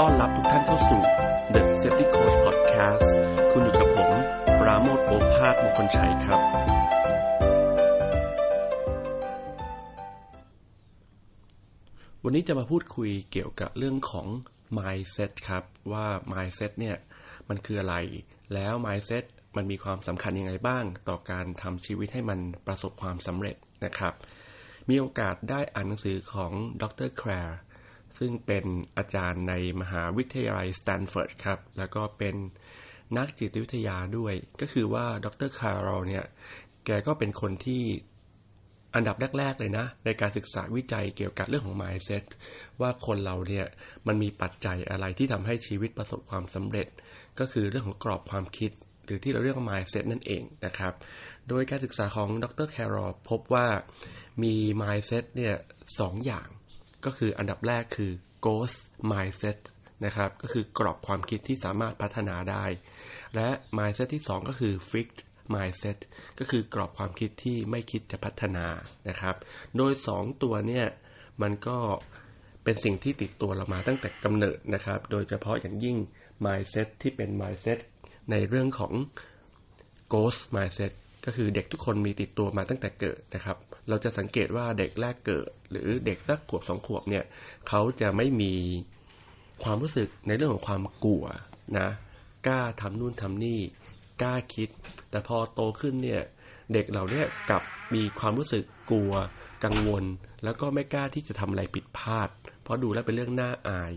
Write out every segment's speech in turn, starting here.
ต้อนรับทุกท่านเข้าสู่ The Safety Coach Podcast คุณอยู่กับผม ปราโมทโอภาสมงคลชัยครับ วันนี้จะมาพูดคุยเกี่ยวกับเรื่องของ mindset ครับว่า mindset เนี่ยมันคืออะไร แล้ว mindset มันมีความสำคัญยังไงบ้าง ต่อการทำชีวิตให้มันประสบความสำเร็จนะครับ มีโอกาสได้อ่านหนังสือของดรแคร์ ซึ่งเป็นอาจารย์ในมหาวิทยาลัยสแตนฟอร์ดครับ แล้วก็เป็นนักจิตวิทยาด้วย ก็คือว่าดรคาร์โรเนี่ย แกก็เป็นคนที่อันดับแรก ๆ เลยนะ ในการศึกษาวิจัยเกี่ยวกับเรื่องของ mindset ว่าคนเราเนี่ยมันมีปัจจัยอะไรที่ทำให้ชีวิตประสบความสำเร็จ ก็คือเรื่องของกรอบความคิด หรือที่เราเรียกว่า mindset นั่นเองนะครับ โดยการศึกษาของดรแครอพบว่ามี mindset เนี่ยสองอย่าง ก็คืออันดับแรกคือ ghost mindset นะครับ ก็คือกรอบความคิดที่สามารถพัฒนาได้ และ mindset ที่ 2 ก็คือ fixed mindset ก็คือกรอบความคิดที่ไม่คิดจะพัฒนานะครับ โดย 2 ตัวเนี่ยมันก็เป็นสิ่งที่ติดตัวเรามาตั้งแต่กำเนิดนะครับ โดยเฉพาะอย่างยิ่ง mindset ที่เป็น mindset ในเรื่องของ ghost mindset ก็คือเด็กทุกคนมีติดตัวมาตั้งแต่เกิดนะครับ เราจะสังเกตว่าเด็กแรกเกิด หรือเด็กสักขวบสองขวบเนี่ยเขาจะไม่มีความรู้สึกในเรื่องของความกลัวนะกล้าทำนู่นทำนี่กล้าคิด แต่พอโตขึ้นเนี่ยเด็กเราเนี่ยกลับมีความรู้สึกกลัว กังวล แล้วก็ไม่กล้าที่จะทำอะไรผิดพลาด เพราะดูแล้วเป็นเรื่องน่าอาย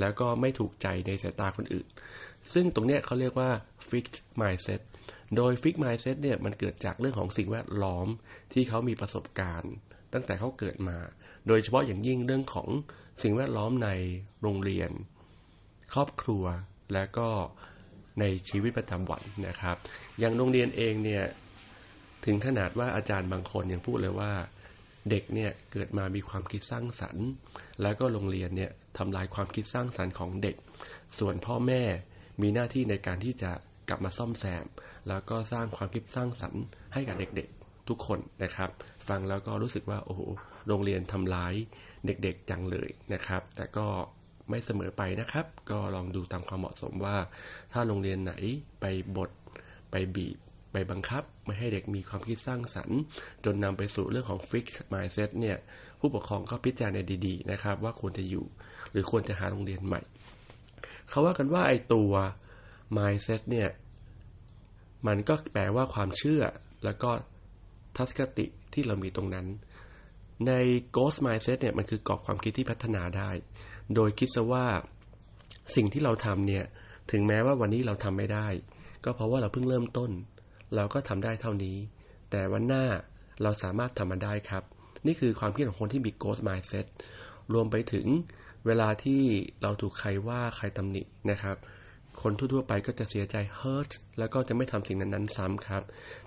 แล้วก็ไม่ถูกใจในสายตาคนอื่น ซึ่งตรงเนี้ยเขาเรียกว่า fixed mindset โดย fixed mindset เนี่ยมันเกิดจากเรื่องของสิ่งแวดล้อมที่เขามีประสบการณ์ ตั้งแต่เขาเกิดมา โดยเฉพาะอย่างยิ่งเรื่องของสิ่งแวดล้อมในโรงเรียน ครอบครัวและก็ในชีวิตประจำวันนะครับ อย่างโรงเรียนเองเนี่ยถึงขนาดว่าอาจารย์บางคนยังพูดเลยว่าเด็กเนี่ยเกิดมามีความคิดสร้างสรรค์ แล้วก็โรงเรียนเนี่ยทำลายความคิดสร้างสรรค์ของเด็ก ส่วนพ่อแม่มีหน้าที่ในการที่จะ กลับมาซ่อมแซม แล้วก็สร้างความคิดสร้างสรรค์ให้กับเด็กๆทุกคนนะครับ ฟังแล้วก็รู้สึกว่าโอ้โหโรงเรียนทำร้ายเด็กๆจังเลยนะครับ แต่ก็ไม่เสมอไปนะครับ ก็ลองดูตามความเหมาะสมว่า ถ้าโรงเรียนไหนไปบดไปบีบไปบังคับ ไม่ให้เด็กมีความคิดสร้างสรรค์ จนนำไปสู่เรื่องของ fixed mindset เนี่ยผู้ปกครองก็พิจารณาดีๆนะครับ ว่าควรจะอยู่ หรือควรจะหาโรงเรียนใหม่ เขาว่ากันว่าไอตัว mindset เนี่ย มันก็แปลว่าความเชื่อ แล้วก็ทัศนคติที่เรามีตรงนั้น ใน ghost mindset เนี่ย มันคือกรอบความคิดที่พัฒนาได้ โดยคิดซะว่าสิ่งที่เราทำเนี่ย ถึงแม้ว่าวันนี้เราทำไม่ได้ ก็เพราะว่าเราเพิ่งเริ่มต้น เราก็ทำได้เท่านี้ แต่วันหน้าเราสามารถทำมันได้ครับ นี่คือความคิดของคนที่มี ghost mindset รวมไปถึงเวลาที่เราถูกใครว่าใครตำหนินะครับ คนทั่วๆไปก็จะเสียใจ hurt แล้วก็จะไม่ทำสิ่งนั้นๆซ้ำครับ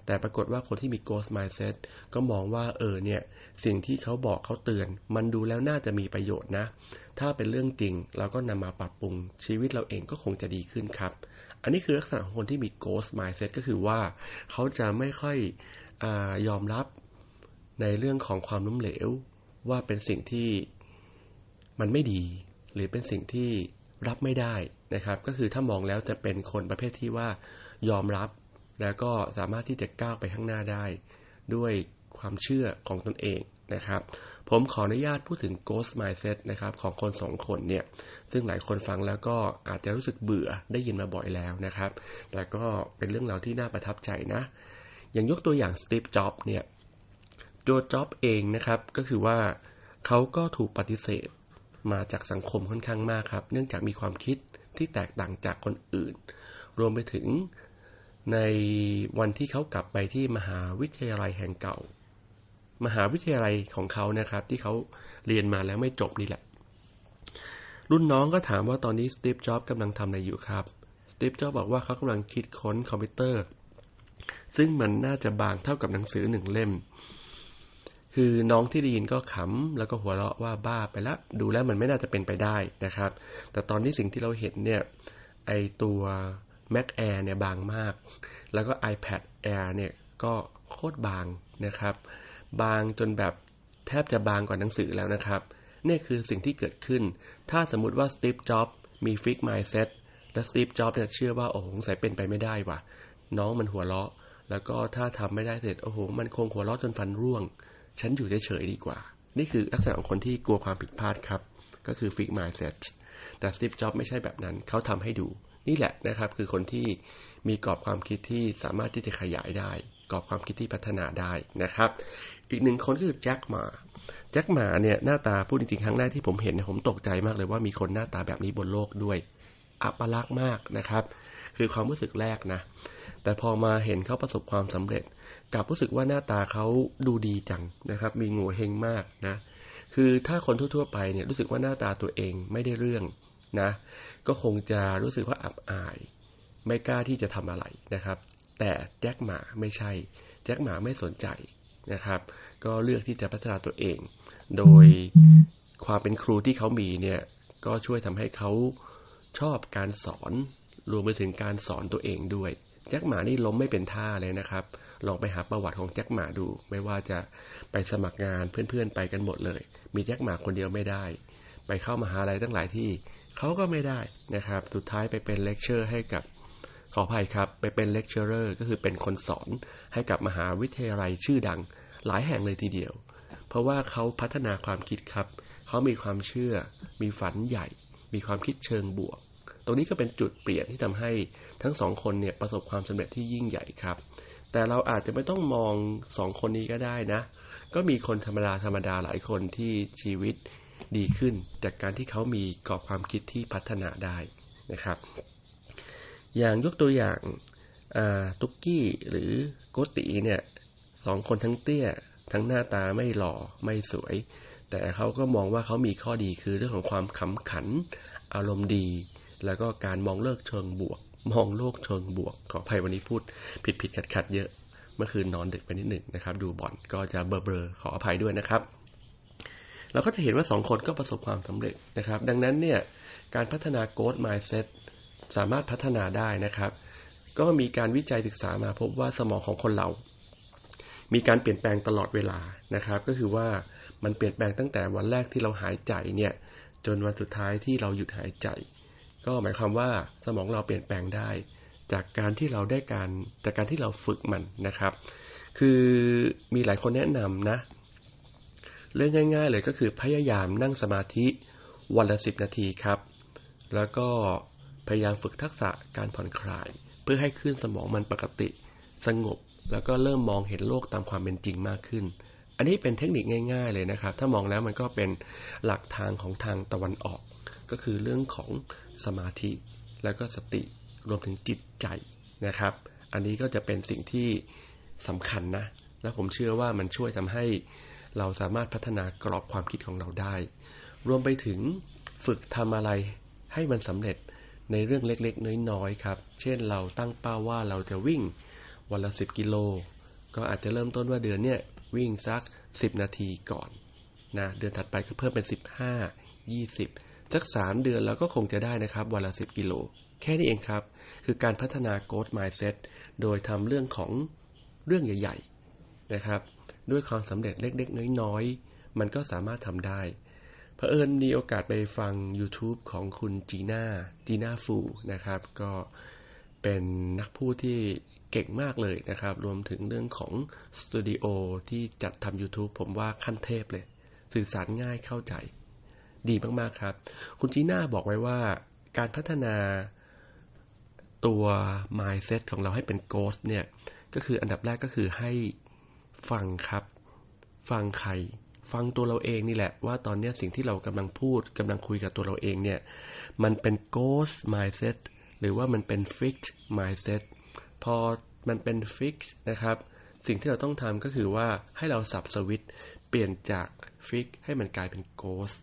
แต่ปรากฏว่าคนที่มี ghost mindset ก็มองว่าเออเนี่ย สิ่งที่เขาบอกเขาเตือน มันดูแล้วน่าจะมีประโยชน์นะ ถ้าเป็นเรื่องจริงเราก็นำมาปรับปรุงชีวิตเราเองก็คงจะดีขึ้นครับ อันนี้คือลักษณะของคนที่มี ghost mindset ก็คือว่าเขาจะไม่ค่อยอยอมรับในเรื่องของความล้มเหลว ว่าเป็นสิ่งที่มันไม่ดี หรือเป็นสิ่งที่รับไม่ได้ นะครับ ก็คือถ้ามองแล้วจะเป็นคนประเภทที่ว่ายอมรับ แล้วก็สามารถที่จะก้าวไปข้างหน้าได้ ด้วยความเชื่อของตนเองนะครับ ผมขออนุญาตพูดถึง ghost mindset นะครับของคนสองคนเนี่ย ซึ่งหลายคนฟังแล้วก็อาจจะรู้สึกเบื่อได้ยินมาบ่อยแล้วนะครับ แต่ก็เป็นเรื่องราวที่น่าประทับใจนะ อย่างยกตัวอย่างสตีฟจ็อบเนี่ยตัวจ็อบเองนะครับก็คือว่าเขาก็ถูกปฏิเสธมาจากสังคมค่อนข้างมากครับ เนื่องจากมีความคิด ที่แตกต่างจากคนอื่น รวมไปถึงในวันที่เขากลับไปที่มหาวิทยาลัยแห่งเก่า มหาวิทยาลัยของเขานะครับ ที่เขาเรียนมาแล้วไม่จบนี่แหละ รุ่นน้องก็ถามว่าตอนนี้สตีฟจ็อบกำลังทำอะไรอยู่ครับสตีฟจ็อบบอกว่าเขากำลังคิดค้นคอมพิวเตอร์ ซึ่งมันน่าจะบางเท่ากับหนังสือหนึ่งเล่ม คือน้องที่ได้ยินก็ขำแล้วก็หัวเราะว่าบ้าไปละ ดูแล้วมันไม่น่าจะเป็นไปได้นะครับ แต่ตอนนี้สิ่งที่เราเห็นเนี่ย ไอตัว Mac Air เนี่ยบางมาก แล้วก็ iPad Air เนี่ยก็โคตรบางนะครับ บางจนแบบแทบจะบางกว่าหนังสือแล้วนะครับเนี่ยคือสิ่งที่เกิดขึ้น ถ้าสมมุติว่าสตีฟจ็อบมีฟิกไมล์เซ็ตและสตีฟจ็อบเนี่ยเชื่อว่าโอ้โหสงสัยเป็นไปไม่ได้ว่ะ น้องมันหัวเราะ แล้วก็ถ้าทำไม่ได้เสร็จโอ้โหมันคงหัวเราะจนฟันร่วง ฉันอยู่เฉยๆดีกว่า นี่คือลักษณะของคนที่กลัวความผิดพลาดครับ ก็คือฟิกไมล์เซ็ตแต่สตีฟจ็อบไม่ใช่แบบนั้น เขาทำให้ดู นี่แหละนะครับ คือคนที่มีกรอบความคิดที่สามารถที่จะขยายได้ กรอบความคิดที่พัฒนาได้นะครับ อีกหนึ่งคนคือแจ็คหมาแจ็คหมาเนี่ยหน้าตาพูดจริงๆครั้งแรกที่ผมเห็นผมตกใจมากเลยว่ามีคนหน้าตาแบบนี้บนโลกด้วยอัปลักษณ์มากนะครับ คือความรู้สึกแรกนะ แต่พอมาเห็นเขาประสบความสำเร็จ กลับรู้สึกว่าหน้าตาเขาดูดีจังนะครับ มีงูเฮงมากนะ คือถ้าคนทั่วๆไปเนี่ยรู้สึกว่าหน้าตาตัวเองไม่ได้เรื่องนะ ก็คงจะรู้สึกว่าอับอาย ไม่กล้าที่จะทำอะไรนะครับ แต่แจ็คหมาไม่ใช่ แจ็คหมาไม่สนใจนะครับ ก็เลือกที่จะพัฒนาตัวเอง โดยความเป็นครูที่เขามีเนี่ยก็ช่วยทำให้เขาชอบการสอนรวมไปถึงการสอนตัวเองด้วย แจ็คหมานี่ล้มไม่เป็นท่าเลยนะครับ ลองไปหาประวัติของแจ็คหมาดู ไม่ว่าจะไปสมัครงานเพื่อนๆไปกันหมดเลย มีแจ็คหมาคนเดียวไม่ได้ ไปเข้ามาหาลัยตั้งหลายที่เขาก็ไม่ได้นะครับ สุดท้ายไปเป็นเลคเชอร์ให้กับขออภัยครับ ไปเป็นเลคเชอร์ก็คือเป็นคนสอนให้กับมหาวิทยาลัยชื่อดังหลายแห่งเลยทีเดียว เพราะว่าเขาพัฒนาความคิดครับ เขามีความเชื่อ มีฝันใหญ่ มีความคิดเชิงบวก ตรงนี้ก็เป็นจุดเปลี่ยนที่ทำให้ทั้งสองคนเนี่ยประสบความสำเร็จที่ยิ่งใหญ่ครับ แต่เราอาจจะไม่ต้องมองสองคนนี้ก็ได้นะ ก็มีคนธรรมดาธรรมดาหลายคนที่ชีวิตดีขึ้น จากการที่เขามีกรอบความคิดที่พัฒนาได้นะครับ อย่างยกตัวอย่างตุกกี้หรือโกติเนี่ยสองคนทั้งเตี้ย ทั้งหน้าตาไม่หล่อไม่สวย แต่เขาก็มองว่าเขามีข้อดีคือเรื่องของความขำขัน อารมณ์ดี แล้วก็การมองเลิกเชิงบวก มองโลกเชิงบวก ขออภัยวันนี้พูดผิดผิดขัดขัดเยอะ เมื่อคืนนอนดึกไปนิดหนึ่งนะครับ ดูบอลก็จะเบลอๆขออภัยด้วยนะครับเราก็จะเห็นว่าสองคนก็ประสบความสำเร็จนะครับ ดังนั้นเนี่ยการพัฒนาโกด mindset สามารถพัฒนาได้นะครับ ก็มีการวิจัยศึกษามาพบว่าสมองของคนเรา มีการเปลี่ยนแปลงตลอดเวลานะครับ ก็คือว่ามันเปลี่ยนแปลงตั้งแต่วันแรกที่เราหายใจเนี่ยจนวันสุดท้ายที่เราหยุดหายใจ ก็หมายความว่าสมองเราเปลี่ยนแปลงได้ จากการที่เราได้การจากการที่เราฝึกมันนะครับ คือมีหลายคนแนะนำนะ เรื่องง่าย ๆ เลยก็คือพยายามนั่งสมาธิวันละสิบนาทีครับ แล้วก็พยายามฝึกทักษะการผ่อนคลาย เพื่อให้คลื่นสมองมันปกติ สงบ แล้วก็เริ่มมองเห็นโลกตามความเป็นจริงมากขึ้น อันนี้เป็นเทคนิคง่าย ๆเลยนะครับ ถ้ามองแล้วมันก็เป็นหลักทางของทางตะวันออก ก็คือเรื่องของสมาธิแล้วก็สติรวมถึงจิตใจนะครับ อันนี้ก็จะเป็นสิ่งที่สำคัญนะ และผมเชื่อว่ามันช่วยทำให้เราสามารถพัฒนากรอบความคิดของเราได้ รวมไปถึงฝึกทำอะไรให้มันสำเร็จในเรื่องเล็กๆ น้อยๆครับ เช่นเราตั้งเป้าว่าเราจะวิ่งวันละ 10 กิโล ก็อาจจะเริ่มต้นว่าเดือนเนี้ยวิ่งสัก 10 นาทีก่อนนะเดือนถัดไปก็เพิ่มเป็น 15 20สัก3เดือนเราก็คงจะได้นะครับวันละ 10 กิโล แค่นี้เองครับ คือการพัฒนา growth mindset โดยทำเรื่องของเรื่องใหญ่ ๆนะครับ ด้วยความสำเร็จเล็กๆ น้อยๆ มันก็สามารถทำได้เผอิญมีโอกาสไปฟัง YouTube ของคุณจีน่าจีน่าฟูนะครับ ก็ เป็นนักพูดที่เก่งมากเลยนะครับ รวมถึงเรื่องของสตูดิโอที่จัดทำ YouTube ผมว่าขั้นเทพเลย สื่อสารง่ายเข้าใจ ดีมากๆครับ คุณจีน่าบอกไว้ว่าการพัฒนาตัว mindset ของเราให้เป็น ghost เนี่ย ก็คืออันดับแรกก็คือให้ฟังครับ ฟังใคร ฟังตัวเราเองนี่แหละ ว่าตอนนี้สิ่งที่เรากำลังพูดกำลังคุยกับตัวเราเองเนี่ย มันเป็น ghost mindset หรือว่ามันเป็น fixed mindset พอมันเป็น fixed นะครับ สิ่งที่เราต้องทำก็คือว่าให้เราสับสวิตเปลี่ยนจาก fix ให้มันกลายเป็น ghost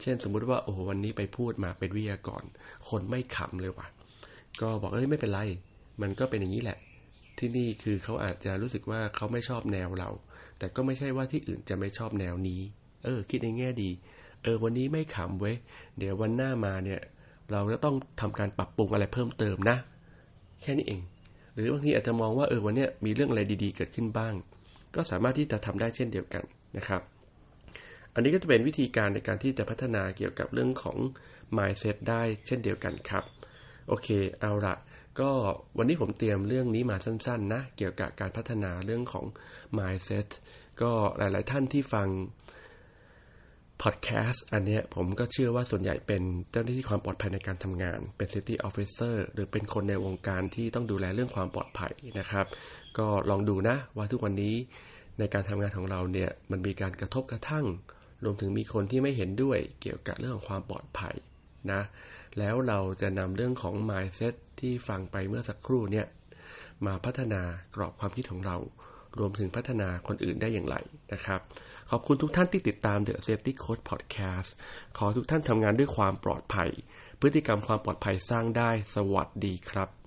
เช่นสมมุติว่าโอ้โหวันนี้ไปพูดมาเป็นวิทยากร คนไม่ขำเลยว่ะ ก็บอกเอ้ยไม่เป็นไร มันก็เป็นอย่างนี้แหละ ที่นี่คือเขาอาจจะรู้สึกว่าเขาไม่ชอบแนวเรา แต่ก็ไม่ใช่ว่าที่อื่นจะไม่ชอบแนวนี้ เออ คิดในแง่ดี เออวันนี้ไม่ขำเว้ย เดี๋ยววันหน้ามาเนี่ย เราจะต้องทำการปรับปรุงอะไรเพิ่มเติมนะ แค่นี้เอง หรือบางทีอาจจะมองว่าเออวันนี้มีเรื่องอะไรดีๆ เกิดขึ้นบ้าง ก็สามารถที่จะทำได้เช่นเดียวกันนะครับ อันนี้ก็จะเป็นวิธีการในการที่จะพัฒนาเกี่ยวกับเรื่องของ mindset ได้เช่นเดียวกันครับ โอเค เอาละก็วันนี้ผมเตรียมเรื่องนี้มาสั้นๆนะ เกี่ยวกับการพัฒนาเรื่องของ mindset ก็หลาย ๆ ท่านที่ฟัง พอดแคสต์อันนี้ผมก็เชื่อว่าส่วนใหญ่เป็นเจ้าหน้าที่ความปลอดภัยในการทำงาน เป็น safety officer หรือเป็นคนในวงการที่ต้องดูแลเรื่องความปลอดภัยนะครับ ก็ลองดูนะว่าทุกวันนี้ในการทำงานของเราเนี่ยมันมีการกระทบกระทั่ง รวมถึงมีคนที่ไม่เห็นด้วยเกี่ยวกับเรื่องของความปลอดภัยนะ แล้วเราจะนำเรื่องของ mindset ที่ฟังไปเมื่อสักครู่เนี่ยมาพัฒนากรอบความคิดของเรา รวมถึงพัฒนาคนอื่นได้อย่างไรนะครับ ขอบคุณทุกท่านที่ติดตาม The Safety Coach Podcast ขอทุกท่านทำงานด้วยความปลอดภัย พฤติกรรมความปลอดภัยสร้างได้ สวัสดีครับ